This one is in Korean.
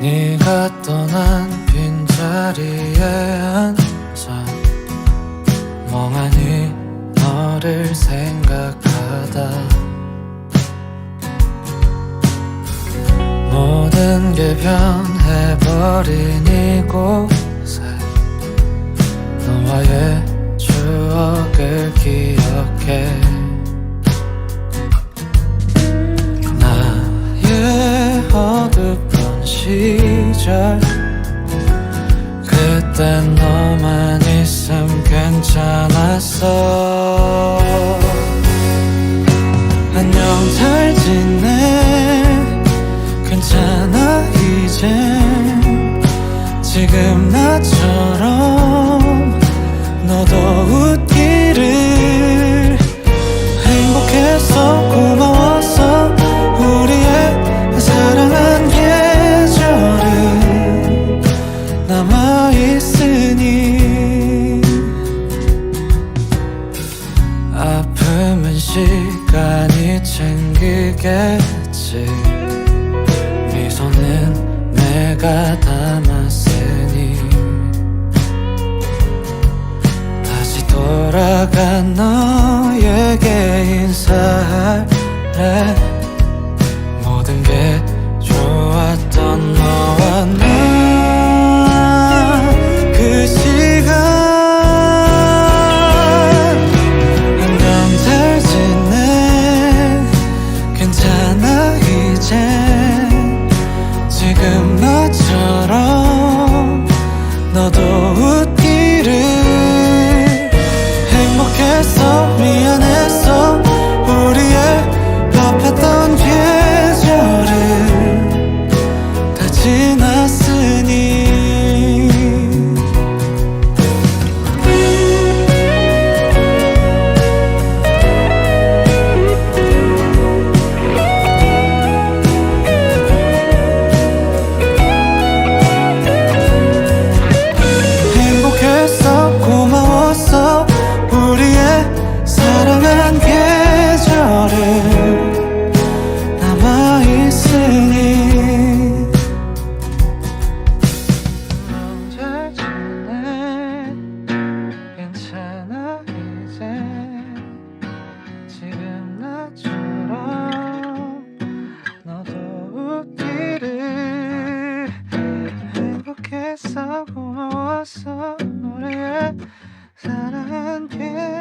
네가 떠난 빈자리에 앉아 멍하니 너를 생각하다. 모든 게 변해버린 이곳에 너와의 추억을 기억해 시절. 그땐 너만 있음 괜찮았어. 안녕 잘 지내. 괜찮아 이제. 지금 나처럼 너도 웃 있으니 아픔은 시간이 챙기겠지. 네 미소는 내가 담았으니 다시 돌아가 너에게 인사할래. 모든 게 am not 고마웠어 우리의 사랑한 길